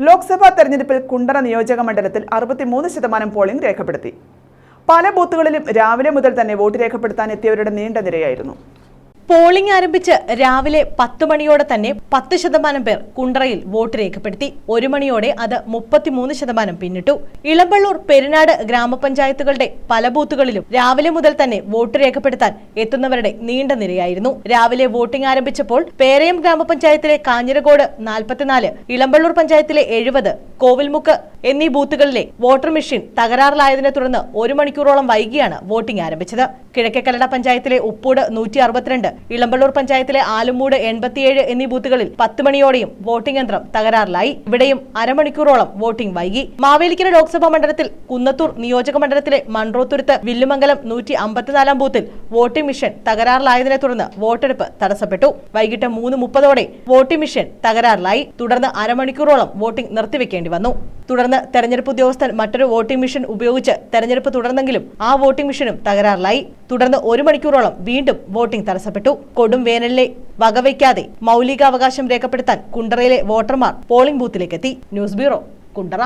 ലോക്സഭാ തെരഞ്ഞെടുപ്പിൽ കുണ്ടറ നിയോജക മണ്ഡലത്തിൽ അറുപത്തിമൂന്ന് ശതമാനം പോളിംഗ് രേഖപ്പെടുത്തി. പല ബൂത്തുകളിലും രാവിലെ മുതൽ തന്നെ വോട്ട് രേഖപ്പെടുത്താൻ എത്തിയവരുടെ നീണ്ട നിരയായിരുന്നു. പോളിംഗ് ആരംഭിച്ച് രാവിലെ പത്ത് മണിയോടെ തന്നെ പത്ത് ശതമാനം പേർ കുണ്ടറയിൽ വോട്ട് രേഖപ്പെടുത്തി. ഒരു മണിയോടെ അത് മുപ്പത്തിമൂന്ന് ശതമാനം പിന്നിട്ടു. ഇളമ്പള്ളൂർ പെരുനാട് ഗ്രാമപഞ്ചായത്തുകളുടെ പല ബൂത്തുകളിലും രാവിലെ മുതൽ തന്നെ വോട്ട് രേഖപ്പെടുത്താൻ എത്തുന്നവരുടെ നീണ്ട നിരയായിരുന്നു. രാവിലെ വോട്ടിംഗ് ആരംഭിച്ചപ്പോൾ പേരയം ഗ്രാമപഞ്ചായത്തിലെ കാഞ്ഞിരകോട് നാൽപ്പത്തിനാല് ഇളമ്പള്ളൂർ പഞ്ചായത്തിലെ എഴുപത് കോവിൽമുക്ക് എന്നീ ബൂത്തുകളിലെ വോട്ടർ മെഷീൻ തകരാറിലായതിനെ തുടർന്ന് ഒരു മണിക്കൂറോളം വൈകിയാണ് വോട്ടിംഗ് ആരംഭിച്ചത്. കിഴക്കേക്കല്ലട പഞ്ചായത്തിലെ ഉപ്പൂട് നൂറ്റി അറുപത്തിരണ്ട് ഇളമ്പള്ളൂർ പഞ്ചായത്തിലെ ആലുമൂട് എൺപത്തിയേഴ് എന്നീ ബൂത്തുകളിൽ പത്ത് മണിയോടെയും വോട്ടിംഗ് യന്ത്രം തകരാറിലായി. ഇവിടെയും അരമണിക്കൂറോളം വോട്ടിംഗ് വൈകി. മാവേലിക്കര ലോക്സഭാ മണ്ഡലത്തിൽ കുന്നത്തൂർ നിയോജക മണ്ഡലത്തിലെ മൺറോത്തുരുത്ത് വില്ലുമംഗലം നൂറ്റി അമ്പത്തിനാലാം ബൂത്തിൽ വോട്ടിംഗ് മെഷീൻ തകരാറിലായതിനെ തുടർന്ന് വോട്ടെടുപ്പ് തടസ്സപ്പെട്ടു. വൈകിട്ട് മൂന്ന് മുപ്പതോടെ വോട്ടിംഗ് മെഷീൻ തകരാറിലായി. തുടർന്ന് അരമണിക്കൂറോളം വോട്ടിംഗ് നിർത്തിവെക്കേണ്ടി വന്നു. തുടർന്ന് തെരഞ്ഞെടുപ്പ് ഉദ്യോഗസ്ഥൻ മറ്റൊരു വോട്ടിംഗ് മെഷീൻ ഉപയോഗിച്ച് തെരഞ്ഞെടുപ്പ് തുടർന്നെങ്കിലും ആ വോട്ടിംഗ് മെഷീനും തകരാറിലായി. തുടർന്ന് ഒരു മണിക്കൂറോളം വീണ്ടും വോട്ടിംഗ് തടസ്സപ്പെട്ടു. കൊടും വേനലിലെ വകവയ്ക്കാതെ മൗലികാവകാശം രേഖപ്പെടുത്താൻ കുണ്ടറയിലെ വോട്ടർമാർ പോളിംഗ് ബൂത്തിലേക്കെത്തി. News bureau Kundara.